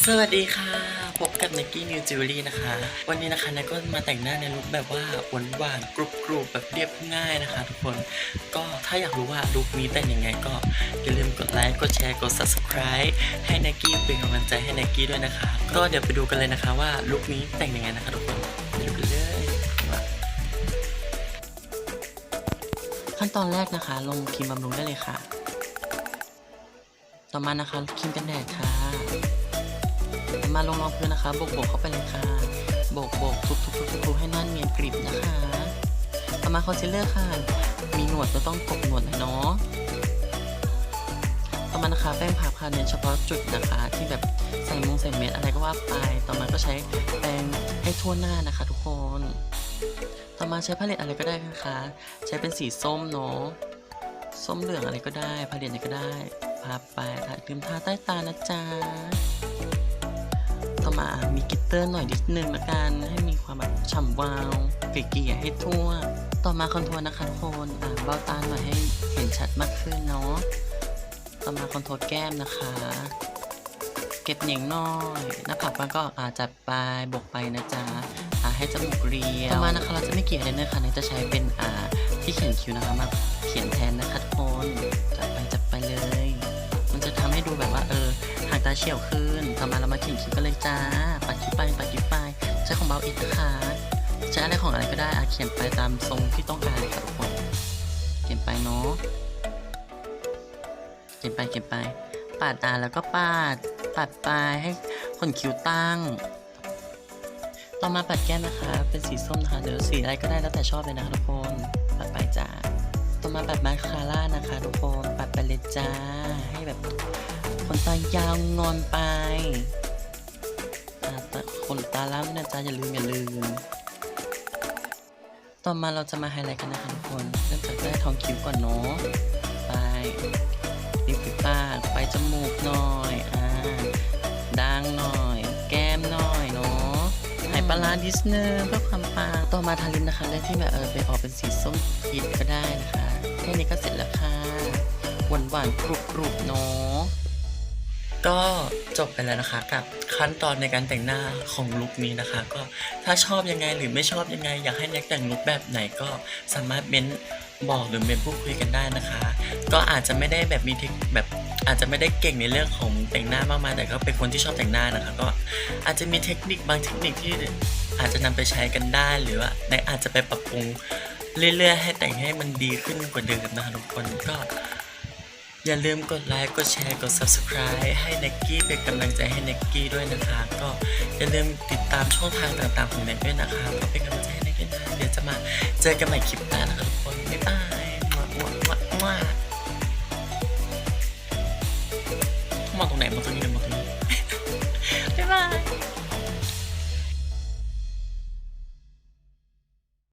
สวัสดีค่ะ พบกับนักกี้นิวจิวเวลรี่นะคะ วันนี้นะคะนักก็มาแต่งหน้าในลุคแบบว่าหวานหวานกรุบกรุบแบบเรียบง่ายนะคะ ทุกคนก็ถ้าอยากรู้ว่าลุคนี้แต่งยังไงก็อย่าลืมกดไลค์กดแชร์กด subscribe ให้นักกี้เป็นกำลังใจให้นักกี้ด้วยนะคะ ก็เดี๋ยวไปดูกันเลยนะคะว่าลุคนี้แต่งยังไงนะคะทุกคนไปดูกันเลยขั้นตอนแรกนะคะ ลงครีมบำรุงได้เลยค่ะ ต่อมานะคะครีมกันแดดค่ะ มาลงรองพื้นนะคะโบกโบกเข้าไปเลยค่ะโบกโบกทุบทุบทุบทุบให้หน่านเนียนกริบนะคะต่อมาคอนซีลเลอร์ค่ะ มีหนวดก็ต้องกบหนวดหน่อยเนาะต่อมานะคะแป้งพับค่ะเน้นเฉพาะจุดนะคะ ที่แบบใส่มงใส่เม็ดอะไรก็ว่าไปต่อมาก็ใช้แป้งให้ทั่วหน้านะคะ ทุกคน ต่อมาใช้พาเลตอะไรก็ได้นะคะ ใช้เป็นสีส้มเนาะส้มเหลืองอะไรก็ได้พาเลตไหนก็ได้พับไปทาครีมทาใต้ตานะจ๊ะ ต่อมามีกิตเตอร์หน่อยนิดนึงละกัน ให้มีความแบบฉ่ำวาวเก๋ๆให้ทั่ว ต่อมาคอนทัวร์นะคะทุกคนอ่าเบ้าตาหน่อยให้เห็นชัดมากขึ้นเนาะต่อมาคอนโทรลแก้มนะคะ เก็บเหนียงน่อยหน้าผากมันก็อาจัดไปบวกไปนะจ๊ะอ่าให้จมูกเรียว ต่อมานะคะเราจะไม่เกี่ยอะไรเลยค่ะเราจะใช้เป็นอ่าที่เขียนคิ้วนะคะมาเขียนแทนนะคะทุกคนจัดไปจัดไปเลย เฉียวขึ้นต่อมาเรามาขียนคิ้วกันเลยจ้าปัดคิ้วไปปัดคิ้วไปใช้ของเบาอีกนะคะใช้อะไรของอะไรก็ได้อะเขียนไปตามทรงที่ต้องการค่ะทุกคนเขียนไปเนาะเขียนไปเขียนไปปาดตาแล้วก็ปาดปัดปลายให้ขนคิ้วตั้ง ต่อมาปัดแก้มนะคะ เป็นสีส้มนะคะหรือสีอะไรก็ได้แล้วแต่ชอบเลยนะคะทุกคนปัดไปจ้า มาปัดมาคาร่านะคะทุกคนปัดไปเลยจ้า ให้แบบขนตายาวงอนไปต่ขนตาล่างด้วยนะจ๊ะอย่าลืมอย่าลืม ต่อมาเราจะมาไฮไลท์กันนะคะทุกคนเริ่มจากได้ทองคิ้วก่อนเนาะไปริมฝีปากไปจมูกหน่อยอ่าดังหน่อย แก้มหน่อยเนาะหายปลาดิสเนอร์เพื่อความปังต่อมาทาลิปนะคะเลือกที่แบบเออไปออกเป็นสีส้มพีชก็ได้นะคะ แค่นี้ก็เสร็จแล้วค่ะหวานหวานๆกรุบกรุบๆเนาะก็จบไปแล้วนะคะกับขั้นตอนในการแต่งหน้าของลุคนี้นะคะ ก็ถ้าชอบยังไงหรือไม่ชอบยังไง อยากให้แน็กแต่งลุคแบบไหนก็สามารถเม้นบอกหรือเม้นพูดคุยกันได้นะคะ ก็อาจจะไม่ได้แบบมีเทคแบบอาจจะไม่ได้เก่งในเรื่องของแต่งหน้ามากมายแต่ก็เป็นคนที่ชอบแต่งหน้านะคะ ก็อาจจะมีเทคนิคบางเทคนิคที่อาจจะนำไปใช้กันได้หรือว่าในอาจจะไปปรับปรุง เรื่อยๆให้แต่งให้มันดีขึ้นกว่าเดิมนะทุกคนก็ อย่าลืมกดไลค์กดแชร์กด subscribe ให้เน k กี้เป็นกำลังใจให้เน k กี้ด้วยนะคะ ก็อย่าลืมติดตามช่องทางต่างๆของเน็กด้วยนะคะเพื่อเป็นกำลังใจให้เน็กด้วยนะเดี๋ยวจะมาเจอกันใหม่คลิปหน้านะคะทุกคนอือ